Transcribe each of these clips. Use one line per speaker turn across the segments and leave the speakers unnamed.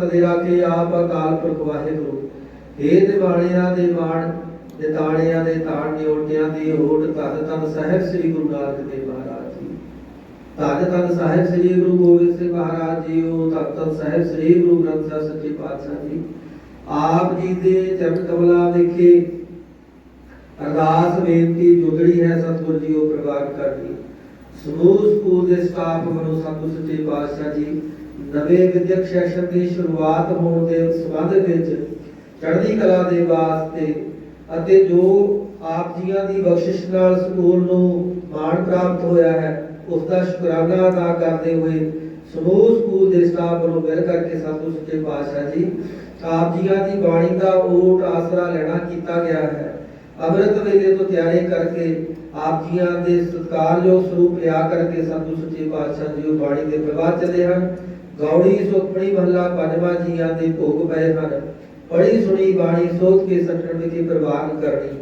ਉੱਚੀ ਦੇ ਰਾਖੇ ਆਪ ਅਕਾਲ ਪੁਰਖ ਵਾਹਿਗੁਰੂ। ਏ ਦਿਵਾਣਿਆਂ ਦੇ ਮਾਣ ਦੇ ਦੇ ਤਾਣ ਨਿਉਟਿਆਂ ਦੀ ਹੋੜ ਤਨ ਤਨ ਸਾਹਿਬ ਸ੍ਰੀ ਗੁਰੂ ਨਾਨਕ ਦੇਵ ਮਹਾਰਾਜ ਜੀ। ਧੰਨ ਧੰਨ ਸਾਹਿਬ ਸ੍ਰੀ ਗੁਰੂ ਗੋਬਿੰਦ ਸਿੰਘ ਮਹਾਰਾਜ ਜੀ, ਉਹ ਧੰਨ ਧੰਨ ਸਾਹਿਬ ਸ੍ਰੀ ਗੁਰੂ ਗ੍ਰੰਥ ਸਾਹਿਬ ਸੱਚੇ ਪਾਤਸ਼ਾਹ ਜੀ। ਆਪ ਜੀ ਦੇ ਚਰਨ ਕਮਲਾਂ ਵਿਖੇ, ਅਰਦਾਸ ਬੇਨਤੀ ਜੁਗੜੀ ਹੈ ਸਤਿਗੁਰ ਜੀ, ਉਹ ਪ੍ਰਵਾਨ ਕਰਨੀ ਸਮੂਹ ਸਕੂਲ ਦੇ ਸਟਾਫ ਵੱਲੋਂ ਸਤਿਗੁਰ ਸੱਚੇ ਪਾਤਸ਼ਾਹ ਜੀ ਨਵੇਂ ਵਿਦਿਅਕ ਸੈਸ਼ਨ ਦੀ ਸ਼ੁਰੂਆਤ ਹੋਣ ਦੇ ਸੰਬੰਧ ਵਿੱਚ ਚੜ੍ਹਦੀ ਕਲਾ ਦੇ ਵਾਸਤੇ ਅਤੇ ਜੋ ਆਪ ਜੀਆਂ ਦੀ ਬਖਸ਼ਿਸ਼ ਨਾਲ ਸਕੂਲ ਨੂੰ ਮਾਣ ਪ੍ਰਾਪਤ ਹੋਇਆ ਹੈ ਉਸ ਦਾ ਸ਼ੁਕਰਾਨਾ ਅਦਾ ਕਰਦੇ ਹੋਏ ਸਮੂਹ ਸਕੂਲ ਦੇ ਸਟਾਫ ਵੱਲੋਂ ਮਿਲ ਕਰਕੇ ਸਤਿਗੁਰ ਸੱਚੇ ਪਾਤਸ਼ਾਹ ਜੀ, ਆਪ ਜੀਆਂ ਦੀ ਬਾਣੀ ਦਾ ਓਟ ਆਸਰਾ ਲੈਣਾ ਕੀਤਾ ਗਿਆ ਹੈ। ਅੰਮ੍ਰਿਤ ਵੇਲੇ ਤੋਂ ਤਿਆਰੀ ਕਰਕੇ ਆਪ ਜੀਆਂ ਦੇ ਸਤਿਕਾਰਯੋਗ ਸਰੂਪ ਲਿਆ ਕਰਕੇ ਸਤਿਗੁਰ ਸੱਚੇ ਪਾਤਸ਼ਾਹ ਜੀ ਉਹ ਬਾਣੀ ਦੇ ਪ੍ਰਵਾਹ ਚਲੇ ਹਨ। ਗੌੜੀ ਸੁਖਮਣੀ ਮਹੱਲਾ ਪੰਜਵਾਂ ਜੀਆਂ ਦੇ ਭੋਗ ਪਏ ਹਨ। ਪੜੀ ਸੁਣੀ ਬਾਣੀ ਸੋਚ ਕੇ ਸੱਚਣ ਵਿਖੇ ਪ੍ਰਵਾਨ ਕਰਨੀ।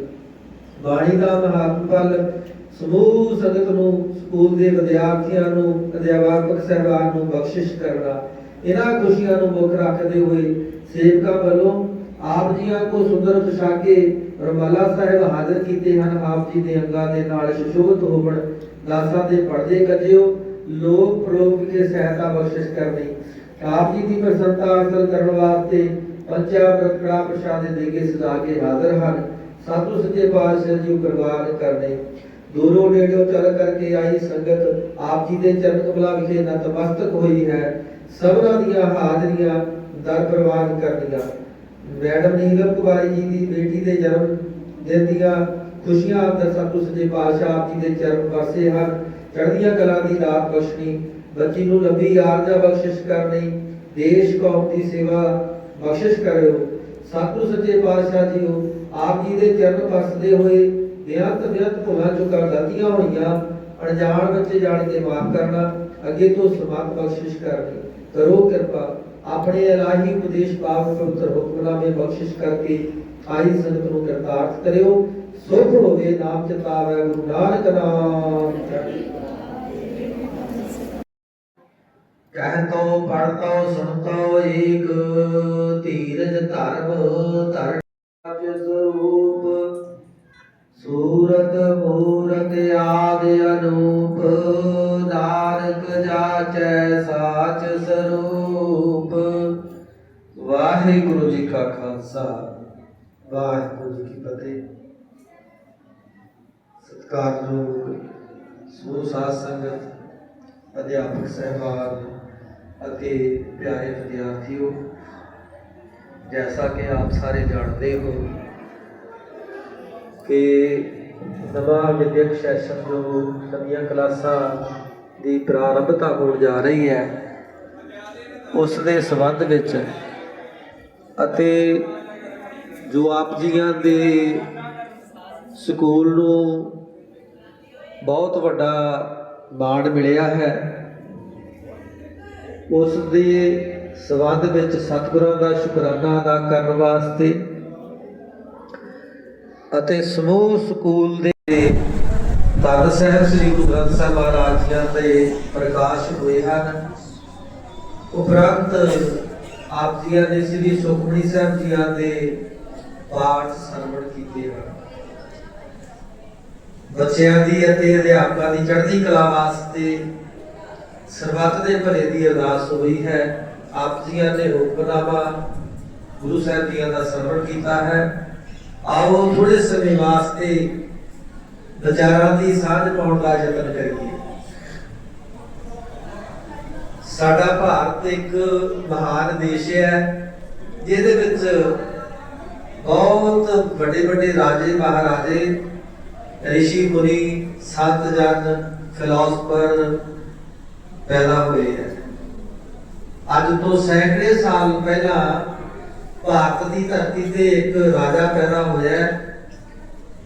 ਬਾਣੀ ਦਾ ਮਹਾਤਮ ਫਲ, ਸਮੂਹ ਸੰਗਤ ਨੂੰ, ਸਕੂਲ ਦੇ ਵਿਦਿਆਰਥੀਆਂ ਨੂੰ, ਅਧਿਆਪਕ ਸਹਿਬਾਨ ਨੂੰ ਬਖਸ਼ਿਸ਼ ਕਰਨਾ। ਇਹਨਾਂ ਖੁਸ਼ੀਆਂ ਨੂੰ ਮੁੱਖ ਰੱਖਦੇ ਹੋਏ ਸੇਵਕਾਂ ਵੱਲੋਂ ਆਪ ਜੀਆਂ ਕੋ ਸੁੰਦਰ ਪੁਸ਼ਾਕੇ ਰਮਾਲਾ ਸਾਹਿਬ ਹਾਜ਼ਰ ਕੀਤੇ ਹਨ। ਆਪ ਜੀ ਦੇ ਅੰਗਾਂ ਦੇ ਨਾਲ ਸੁਸ਼ੋਭਿਤ ਹੋਵਣ, ਦਾਸਾਂ ਦੇ ਪਰਦੇ ਕੱਜਿਓ। ਲੋਕ ਪ੍ਰਲੋਕ ਵਿਖੇ ਸਹਾਇਤਾ ਬਖਸ਼ਿਸ਼ ਕਰਨੀ ਆਪ ਜੀ ਦੀ ਪ੍ਰਸੰਨਤਾ ਹਾਸਲ ਕਰਨ ਵਾਸਤੇ ਪੰਚਾ ਪ੍ਰਕੜਾ ਪ੍ਰਸ਼ਾਦੇ ਦੇ ਕੇ ਸਦਾ ਕੇ ਹਾਜ਼ਰ ਹਨ। ਸਤਿਗੁਰ ਸੱਚੇ ਪਾਤਸ਼ਾਹ ਜੀ ਪ੍ਰਵਾਨ ਕਰਨੇ ਦੂਰੋਂ ਨੇੜਿਓਂ ਚੱਲ ਕਰਕੇ ਆਈ ਸੰਗਤ ਆਪ ਜੀ ਦੇ ਚਰਨ ਕਮਲਾਂ ਵਿਖੇ ਨਤਮਸਤਕ ਹੋਈ ਹੈ। ਸਭਨਾਂ ਦੀਆਂ ਹਾਜ਼ਰੀਆਂ ਦਰ ਪ੍ਰਵਾਨ ਕਰਨੀਆਂ। ਮੈਡਮ ਨੀਲਮ ਕੁਮਾਰੀ ਜੀ ਦੀ ਬੇਟੀ ਦੇ ਜਨਮ ਦਿਨ ਦੀਆਂ ਖੁਸ਼ੀਆਂ ਅੰਦਰ ਸਤਿਗੁਰ ਸੱਚੇ ਪਾਤਸ਼ਾਹ ਆਪ ਜੀ ਦੇ ਚਰਨ ਵਸੇ ਹਨ। ਚੜ੍ਹਦੀਆਂ ਕਲਾ ਦੀ ਦਾਤ ਬਖਸ਼ਣੀ ਬੱਚੀ ਨੂੰ ਲੰਬੀ ਆਰਜਾ ਬਖਸ਼ਿਸ਼ ਕਰਨੀ। ਦੇਸ਼, ਕੌਮ ਦੀ ਸੇਵਾ ਬਖਸ਼ਿਸ਼ ਕਰਿਓ। ਸਤਿਗੁਰ ਸੱਚੇ ਪਾਤਸ਼ਾਹ ਜੀਓ। ਆਪ ਜੀ ਦੇ ਚਰਨ ਵਸਦੇ ਹੋਏ ਬੇਅੰਤ ਬੇਅੰਤ ਭੁੱਲਾਂ ਚੁੱਕਾਂ ਗਲਤੀਆਂ ਹੋਈਆਂ। ਅਣਜਾਣ ਬੱਚੇ ਜਾਣ ਕੇ ਮਾਫ ਕਰਨਾ, ਅੱਗੇ ਤੋਂ ਸਮਾਤ ਬਖਸ਼ਿਸ਼ ਕਰਨੀ। ਕਰੋ ਕਿਰਪਾ। ਆਪਣੇ ਇਲਾਹੀ ਉਪਦੇਸ਼ ਪਾਪ ਪਵਿੱਤਰ ਹੁਕਮਨਾਮੇ ਬਖਸ਼ਿਸ਼ ਕਰਕੇ ਆਈ ਸੰਗਤ ਨੂੰ ਕਰਤਾਰਥ ਕਰਿਓ। ਸੁਖ ਹੋਵੇ ਨਾਮ ਚਿਤਾਵੇ ਗੁਰੂ ਨਾਨਕ ਨਾਮ। ਚੜ੍ਹਦੀ ਪੜਤੋ ਸੁਣਤੋ ਏਕ ਧੀਰਜ ਧਰਮ ਧਰ ਸਰੂਪ। ਸੂਰਤ, ਮੂਰਤ ਆਦ ਅਨੂਪ। ਨਾਨਕ ਜਾਚੈ ਸਾਚ ਸਰੂਪ। ਵਾਹਿਗੁਰੂ ਜੀ ਕਾ ਖਾਲਸਾ, ਵਾਹਿਗੁਰੂ ਜੀ ਕੀ ਫਤਿਹ। ਸਤਿਕਾਰਯੋਗ ਸਮੂਹ ਸਾਧ ਸੰਗਤ, ਅਧਿਆਪਕ ਸਹਿਬਾਨ ਅਤੇ ਪਿਆਰੇ ਵਿਦਿਆਰਥੀਓ, ਜੈਸਾ ਕਿ ਆਪ ਸਾਰੇ ਜਾਣਦੇ ਹੋ ਕਿ ਨਵਾਂ ਵਿਦਿਅਕ ਸੈਸ਼ਨ ਜੋ ਨਵੀਆਂ ਕਲਾਸਾਂ ਦੀ ਪ੍ਰਾਰੰਭਤਾ ਹੋਣ ਜਾ ਰਹੀ ਹੈ ਉਸ ਦੇ ਸੰਬੰਧ ਵਿੱਚ ਅਤੇ ਜੋ ਆਪ ਜੀਆਂ ਦੇ ਸਕੂਲ ਨੂੰ ਬਹੁਤ ਵੱਡਾ ਮਾਣ ਮਿਲਿਆ ਹੈ, ਉਸ ਦੇ ਸਬੰਧ ਵਿੱਚ ਸਤਿਗੁਰਾਂ ਦਾ ਸ਼ੁਕਰਾਨਾ ਅਦਾ ਕਰਨ ਵਾਸਤੇ ਅਤੇ ਸਮੂਹ ਸਕੂਲ ਦੇ ਤਨ ਸਾਹਿਬ ਸ੍ਰੀ ਗੁਰੂ ਗ੍ਰੰਥ ਸਾਹਿਬ ਮਹਾਰਾਜ ਜੀ ਦੇ ਪ੍ਰਕਾਸ਼ ਹੋਏ ਹਨ। ਉਪਰੰਤ ਆਪ ਜੀਆਂ ਨੇ ਸ੍ਰੀ ਸੁਖਮਨੀ ਸਾਹਿਬ ਜੀਆਂ ਦੇ ਪਾਠ ਸਰਵਣ ਕੀਤੇ ਹਨ। ਬੱਚਿਆਂ ਦੀ ਅਤੇ ਅਧਿਆਪਕਾਂ ਦੀ ਚੜ੍ਹਦੀ ਕਲਾ ਵਾਸਤੇ ਸਰਬੱਤ ਦੇ ਭਲੇ ਦੀ ਅਰਦਾਸ ਹੋਈ ਹੈ। ਆਪ ਜੀਆਂ ਨੇ ਹੁਕਮਨਾਮਾ ਗੁਰੂ ਸਾਹਿਬ ਜੀਆਂ ਦਾ ਸਰਵਣ ਕੀਤਾ ਹੈ। ਆਓ ਥੋੜੇ ਸਮੇਂ ਵਾਸਤੇ ਵਿਚਾਰਾਂ ਦੀ ਸਾਂਝ ਪਾਉਣ ਦਾ ਯਤਨ ਕਰੀਏ। ਸਾਡਾ ਭਾਰਤ ਇੱਕ ਮਹਾਨ ਦੇਸ਼ ਹੈ, ਜਿਹਦੇ ਵਿੱਚ ਬਹੁਤ ਵੱਡੇ ਵੱਡੇ ਰਾਜੇ, ਮਹਾਰਾਜੇ, ਰਿਸ਼ੀ ਮੁਨੀ ਸੰਤ ਜਨ ਫਿਲਾਸਫਰ ਪੈਦਾ ਹੋਏ ਹੈ। ਅੱਜ ਤੋਂ ਸੈਂਕੜੇ ਸਾਲ ਪਹਿਲਾਂ ਭਾਰਤ ਦੀ ਧਰਤੀ ਤੇ ਇੱਕ ਰਾਜਾ ਪੈਦਾ ਹੋਇਆ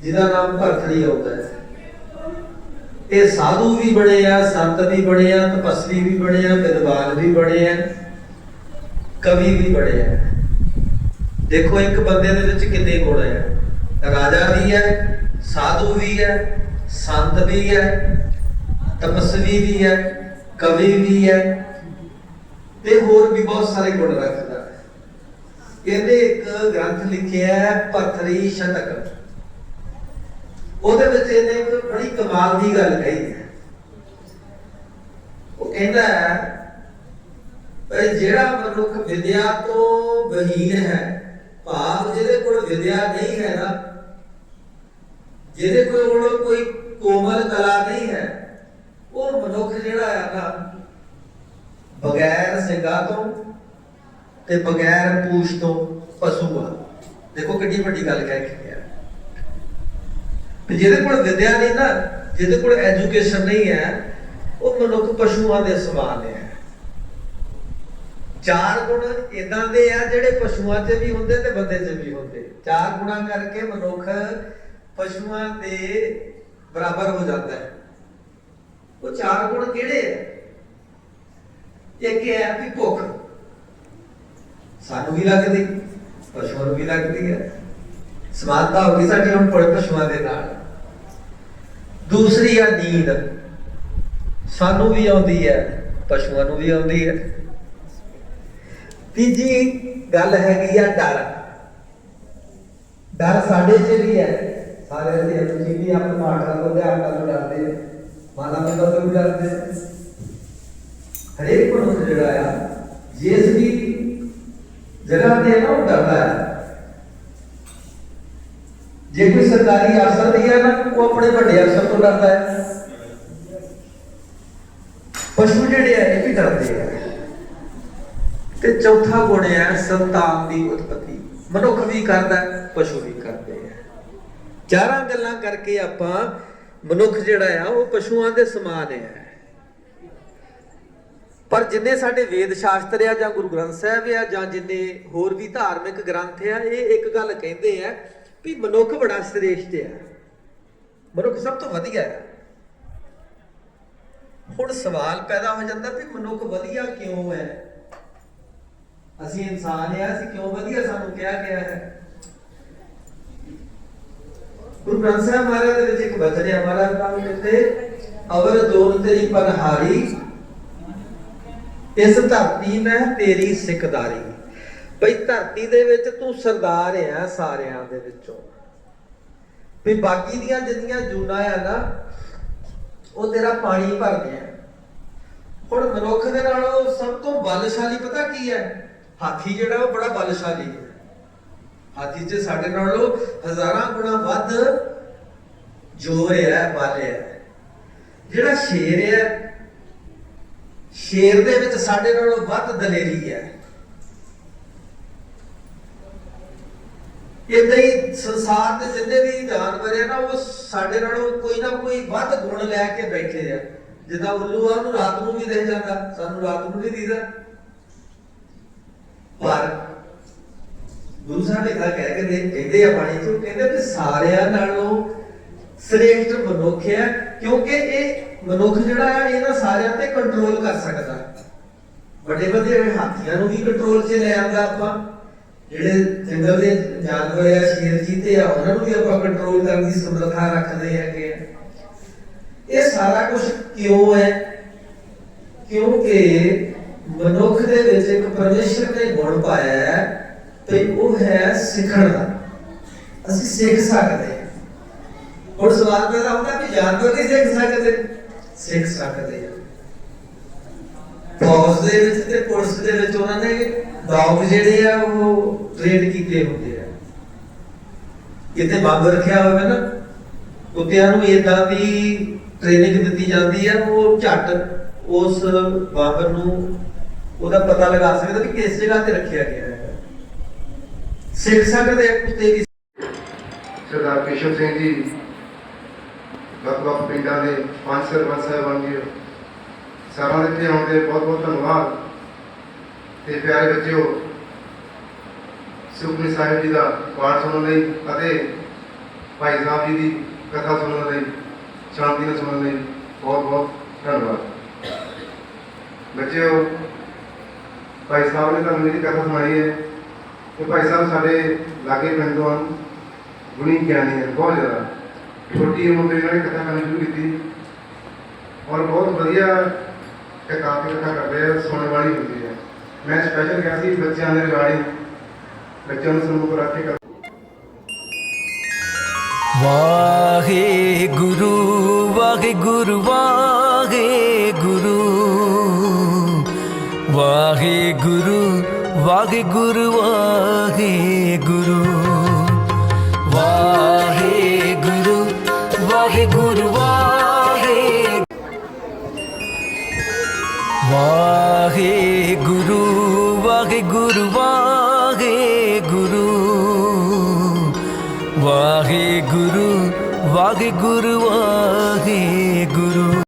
ਜਿਹਦਾ ਨਾਮ ਭਰਤਰੀ ਆਉਂਦਾ ਹੈ। ਇਹ ਸਾਧੂ ਵੀ ਬਣੇ ਆ, ਸੰਤ ਵੀ ਬਣੇ ਆ, ਤਪਸਵੀ ਵੀ ਬਣੇ ਆ, ਵਿਦਵਾਨ ਵੀ ਬਣੇ ਆ, ਕਵੀ ਵੀ ਬਣੇ ਆ। ਦੇਖੋ ਇੱਕ ਬੰਦੇ ਦੇ ਵਿੱਚ ਕਿੰਨੇ ਗੁਣ ਹੈ ਰਾਜਾ ਵੀ ਹੈ, ਸਾਧੂ ਵੀ ਹੈ, ਸੰਤ ਵੀ ਹੈ, ਤਪਸਵੀ ਵੀ ਹੈ, ਕਵੀ ਵੀ ਹੈ, ਤੇ ਹੋਰ ਵੀ ਬਹੁਤ ਸਾਰੇ ਗੁਣ ਰੱਖਦਾ। ਹੈ ਇਹਨੇ ਇੱਕ ਗ੍ਰੰਥ ਲਿਖਿਆ ਹੈ ਪਥਰੀ ਸ਼ਤਕ ਉਹਦੇ ਵਿੱਚ ਇਹਨੇ ਇੱਕ ਬੜੀ ਕਮਾਲ ਦੀ ਗੱਲ ਕਹੀ ਹੈ। ਉਹ ਕਹਿੰਦਾ ਹੈ ਵੀ ਜਿਹੜਾ ਮਨੁੱਖ ਵਿਦਿਆ ਤੋਂ ਬਹੀਰ ਹੈ, ਭਾਵ ਜਿਹਦੇ ਕੋਲ ਵਿਦਿਆ ਨਹੀਂ ਹੈ ਨਾ, ਜਿਹਦੇ ਕੋਲ ਕੋਈ ਕੋਮਲ ਕਲਾ ਨਹੀਂ ਹੈ, ਉਹ ਮਨੁੱਖ ਜਿਹੜਾ ਹੈ ਨਾ, ਬਗੈਰ ਸਿੰਘਾਂ ਤੋਂ ਤੇ ਬਗੈਰ ਪੂਛ ਤੋਂ ਪਸ਼ੂ ਆ। ਦੇਖੋ ਕਿੰਨੀ ਵੱਡੀ ਗੱਲ ਕਹਿ ਕੇ ਤੇ ਜਿਹਦੇ ਕੋਲ ਵਿਦਿਆ ਨਹੀਂ ਨਾ, ਜਿਹਦੇ ਕੋਲ ਐਜੂਕੇਸ਼ਨ ਨਹੀਂ ਹੈ, ਉਹ ਮਨੁੱਖ ਪਸ਼ੂਆਂ ਦੇ ਸਮਾਨ ਹੈ ਚਾਰ ਗੁਣ ਇਦਾਂ ਦੇ ਆ ਜਿਹੜੇ ਪਸ਼ੂਆਂ 'ਚ ਵੀ ਹੁੰਦੇ ਤੇ ਬੰਦੇ 'ਚ ਵੀ ਹੁੰਦੇ। ਚਾਰ ਗੁਣਾਂ ਕਰਕੇ ਮਨੁੱਖ ਪਸ਼ੂਆਂ ਦੇ ਬਰਾਬਰ ਹੋ ਜਾਂਦਾ ਹੈ। ਉਹ ਚਾਰ ਗੁਣ ਕਿਹੜੇ ਆ? ਇੱਕ ਹੈ ਵੀ ਭੁੱਖ। ਸਾਨੂੰ ਵੀ ਲੱਗਦੀ? ਪਸ਼ੂਆਂ ਨੂੰ ਵੀ ਲੱਗਦੀ ਹੈ? ਸਮਾਨਤਾ ਹੋ ਗਈ ਸਾਡੀ ਹੁਣ ਪੁਰੇ ਪਸ਼ੂਆਂ ਦੇ ਨਾਲ। ਦੂਸਰੀ ਆ ਨੀਂਦ। ਸਾਨੂੰ ਵੀ ਆਉਂਦੀ ਹੈ, ਪਸ਼ੂਆਂ ਨੂੰ ਵੀ ਆਉਂਦੀ ਹੈ। ਤੀਜੀ ਗੱਲ ਹੈਗੀ ਆ ਡਰ। ਡਰ ਸਾਡੇ 'ਚ ਵੀ ਹੈ। ਸਾਰੇ ਅਸੀਂ ਤੁਸੀਂ ਵੀ ਆਪਣੇ ਮਾਟਾ ਤੋਂ ਅਧਿਆਪਕਾਂ ਤੋਂ ਡਰਦੇ ਨੇ ਮਾਤਾ ਪਿਤਾ ਤੋਂ ਵੀ ਡਰਦੇ ਹਰੇਕ ਮਨੁੱਖ ਜਿਹੜਾ ਆ ਜਿਸ ਵੀ ਜਗ੍ਹਾ ਤੇ ਨਾ ਉਹ ਡਰਦਾ ਹੈ ਜੇ ਕੋਈ ਸਰਕਾਰੀ ਅਫਸਰ ਵੀ ਹੈ ਨਾ, ਉਹ ਆਪਣੇ ਵੱਡੇ ਅਫਸਰ ਤੋਂ ਡਰਦਾ ਹੈ। ਪਸ਼ੂ ਜਿਹੜੇ ਆ, ਇਹ ਵੀ ਡਰਦੇ ਆ। ਤੇ ਚੌਥਾ ਗੁਣ ਹੈ ਸੰਤਾਨ ਦੀ ਉਤਪਤੀ। ਮਨੁੱਖ ਵੀ ਕਰਦਾ ਪਸ਼ੂ ਵੀ ਕਰਦੇ ਆ। ਚਾਰਾਂ ਗੱਲਾਂ ਕਰਕੇ ਆਪਾਂ ਮਨੁੱਖ ਜਿਹੜਾ ਆ, ਉਹ ਪਸ਼ੂਆਂ ਦੇ ਸਮਾਨ ਹੈ ਪਰ ਜਿੰਨੇ ਸਾਡੇ ਵੇਦ ਸ਼ਾਸਤਰ ਆ ਜਾਂ ਗੁਰੂ ਗ੍ਰੰਥ ਸਾਹਿਬ ਆ ਜਾਂ ਜਿੰਨੇ ਹੋਰ ਵੀ ਧਾਰਮਿਕ ਗ੍ਰੰਥ ਆ, ਇਹ ਇੱਕ ਗੱਲ ਕਹਿੰਦੇ ਆ ਵੀ ਮਨੁੱਖ ਬੜਾ ਸ੍ਰੇਸ਼ਟ ਹੈ ਮਨੁੱਖ ਸਭ ਤੋਂ ਵਧੀਆ ਹੈ ਹੁਣ ਸਵਾਲ ਪੈਦਾ ਹੋ ਜਾਂਦਾ ਵੀ ਮਨੁੱਖ ਵਧੀਆ ਕਿਉਂ ਹੈ? ਅਸੀਂ ਇਨਸਾਨ ਆ, ਅਸੀਂ ਕਿਉਂ ਵਧੀਆ ਸਾਨੂੰ ਕਿਹਾ ਗਿਆ ਹੈ? ਗੁਰੂ ਗ੍ਰੰਥ ਸਾਹਿਬ ਮਹਾਰਾਜ ਦੇ ਵਿੱਚ ਇੱਕ ਬਚਨ ਹੈ, ਮਹਾਰਾਜ ਨਾਮ ਕਹਿੰਦੇ ਅਵਰ ਜੋਨ ਤੇਰੀ ਪਨਹਾਰੀ, ਇਸ ਧਰਤੀ ਮੈਂ ਤੇਰੀ ਸਿੱਖਦਾਰੀ। ਬਈ ਧਰਤੀ ਦੇ ਵਿੱਚ ਤੂੰ ਸਰਦਾਰ ਆ ਸਾਰਿਆਂ ਦੇ ਵਿੱਚੋਂ। ਵੀ ਬਾਕੀ ਦੀਆਂ ਜਿੰਨੀਆਂ ਜੂਨਾ ਆ ਨਾ, ਉਹ ਤੇਰਾ ਪਾਣੀ ਭਰਦੇ ਆ ਹੁਣ ਮਨੁੱਖ ਦੇ ਨਾਲੋਂ ਸਭ ਤੋਂ ਬਲਸ਼ਾਲੀ ਪਤਾ ਕੀ ਹੈ ਹਾਥੀ ਜਿਹੜਾ ਉਹ ਬੜਾ ਬਲਸ਼ਾਲੀ ਹੈ ਹਾਥੀ 'ਚ ਸਾਡੇ ਨਾਲੋਂ ਹਜ਼ਾਰਾਂ ਗੁਣਾ ਵੱਧ ਜ਼ੋਰ ਹੈ ਬਲ ਹੈ ਜਿਹੜਾ ਸ਼ੇਰ ਹੈ ਸ਼ੇਰ ਦੇ ਵਿੱਚ ਸਾਡੇ ਨਾਲੋਂ ਵੱਧ ਦਲੇਰੀ ਹੈ ਇਦਾਂ ਹੀ ਸੰਸਾਰ ਦੇ ਜਿੰਨੇ ਵੀ ਜਾਨਵਰ ਹੈ ਨਾ, ਉਹ ਸਾਡੇ ਨਾਲੋਂ ਕੋਈ ਨਾ ਕੋਈ ਵੱਧ ਗੁਣ ਲੈ ਕੇ ਬੈਠੇ ਆ। ਜਿੱਦਾਂ ਉੱਲੂ ਆ, ਉਹਨੂੰ ਰਾਤ ਨੂੰ ਵੀ ਦੇਖ ਜਾਂਦਾ ਸਾਨੂੰ ਰਾਤ ਨੂੰ ਨਹੀਂ ਦੀਦਾ। ਪਰ ਗੁਰੂ ਸਾਹਿਬ ਇਹ ਕਹਿ ਕੇ ਦੇ ਕਹਿੰਦੇ ਆ ਬਾਣੀ ਚ, ਕਹਿੰਦੇ ਕਿ ਸਾਰਿਆਂ ਨਾਲੋਂ ਸ੍ਰੇਸ਼ਟ ਮਨੁੱਖ ਹੈ ਕਿਉਂਕਿ ਇਹ ਮਨੁੱਖ ਜਿਹੜਾ ਆ ਇਹਨਾਂ ਸਾਰਿਆਂ ਤੇ ਕੰਟਰੋਲ ਕਰ ਸਕਦਾ। ਵੱਡੇ ਵੱਡੇ ਹਾਥੀਆਂ ਨੂੰ ਵੀ ਕੰਟਰੋਲ 'ਚ ਲੈ ਆਂਦਾ ਆਪਾਂ। ਜਿਹੜੇ ਜੰਗਲ ਦੇ ਜਾਨਵਰ ਆ, ਸ਼ੇਰ ਚੀਤੇ ਆ, ਉਹਨਾਂ ਨੂੰ ਵੀ ਆਪਾਂ ਕੰਟਰੋਲ ਕਰਨ ਦੀ ਸਮਰੱਥਾ ਰੱਖਦੇ ਹੈਗੇ ਆ। ਇਹ ਸਾਰਾ ਕੁਝ ਕਿਉਂ ਹੈ? ਕਿਉਂਕਿ ਮਨੁੱਖ ਦੇ ਵਿੱਚ ਇੱਕ ਪਰਮੇਸ਼ਰ ਨੇ ਗੁਣ ਪਾਇਆ ਹੈ ਤੇ ਉਹ ਹੈ ਸਿੱਖਣ ਦਾ। ਅਸੀਂ ਸਿੱਖ ਸਕਦੇ ਹਾਂ। ਹੁਣ ਸਵਾਲ ਪੈਦਾ ਹੁੰਦਾ ਵੀ ਜਾਨਵਰ ਨਹੀਂ ਸਿੱਖ ਸਕਦੇ? ਸਿੱਖ ਸਕਦੇ ਆ। ਫੌਜ ਦੇ ਵਿੱਚ ਤੇ ਪੁਲਿਸ ਦੇ ਵਿੱਚ ਉਹਨਾਂ ਨੇ ਡੌਗ ਜਿਹੜੇ ਆ, ਉਹ ਟ੍ਰੇਨ ਕੀਤੇ ਹੁੰਦੇ ਆ। ਕਿਤੇ ਬੰਬ ਰੱਖਿਆ ਹੋਵੇ ਨਾ, ਕੁੱਤਿਆਂ ਨੂੰ ਇਦਾਂ ਦੀ ਟ੍ਰੇਨਿੰਗ ਦਿੱਤੀ ਜਾਂਦੀ ਹੈ ਉਹ ਝੱਟ ਉਸ ਬੰਬ ਨੂੰ ਉਹਦਾ ਪਤਾ ਲਗਾ ਸਕਦਾ ਕਿ ਕਿਸ ਜਗ੍ਹਾ ਤੇ ਰੱਖਿਆ ਗਿਆ ਹੈ। ਸਿੱਖ ਸਕਦੇ ਆ ਕੁੱਤੇ ਵੀ
ਸਰਦਾਰ ਕੇਸ਼ਵ ਸਿੰਘ ਜੀ, ਵੱਖ-ਵੱਖ ਪਿੰਡਾਂ ਦੇ ਪੰਜ ਸਰਪੰਚ ਸਾਹਿਬਾਨ ਜੀ, ਸਾਰਿਆਂ ਦੇ ਇੱਥੇ ਆਉਣ ਦੇ ਬਹੁਤ-ਬਹੁਤ ਧੰਨਵਾਦ। ਤੇ ਪਿਆਰੇ ਬੱਚਿਓ ਸੁਖਮਨੀ ਸਾਹਿਬ ਜੀ ਦਾ ਪਾਠ ਸੁਣਨ ਲਈ ਅਤੇ ਭਾਈ ਸਾਹਿਬ ਜੀ ਦੀ ਕਥਾ ਸੁਣਨ ਲਈ, ਸ਼ਾਂਤੀ ਨਾਲ ਸੁਣਨ ਲਈ ਬਹੁਤ-ਬਹੁਤ ਧੰਨਵਾਦ। ਬੱਚਿਓ, ਭਾਈ ਸਾਹਿਬ ਨੇ ਤੁਹਾਨੂੰ ਜਿਹੜੀ ਕਥਾ ਸੁਣਾਈ ਹੈ ਤੇ ਭਾਈ ਸਾਹਿਬ ਸਾਡੇ ਲਾਗੇ ਪਿੰਡ ਤੋਂ ਗੁਣੀ ਗਿਆਨੀ ਹੈ ਬਹੁਤ ਜ਼ਿਆਦਾ। ਛੋਟੀ ਉਮਰ ਤੋਂ ਇਹਨਾਂ ਨੇ ਕਥਾ ਕਰਨੀ ਸ਼ੁਰੂ ਕੀਤੀ ਔਰ ਬਹੁਤ ਵਧੀਆ ਇਹ ਕਾਫੀ ਕਥਾ ਕਰਦੇ ਆ, ਸੁਣਨ ਵਾਲੀ ਹੁੰਦੀ ਹੈ। ਮੈਂ ਸਪੈਸ਼ਲ ਗਿਆ ਸੀ ਬੱਚਿਆਂ ਦੇ ਰਿਗਾਰਡਿੰਗ। ਬੱਚਿਆਂ ਨੂੰ ਸਮੂਹ ਰੱਖ ਕੇ ਕਰ
ਵਾਹਿਗੁਰੂ ਵਾਹਿਗੁਰੂ ਵਾਹਿਗੁਰੂ। ਵਾਹਿਗੁਰੂ ਵਾਹਿਗੁਰੂ ਵਾਹਿਗੁਰੂ। ਵਾਹਿਗੁਰੂ ਵਾਹਿਗੁਰੂ ਵਾਹਿਗੁਰੂ would've.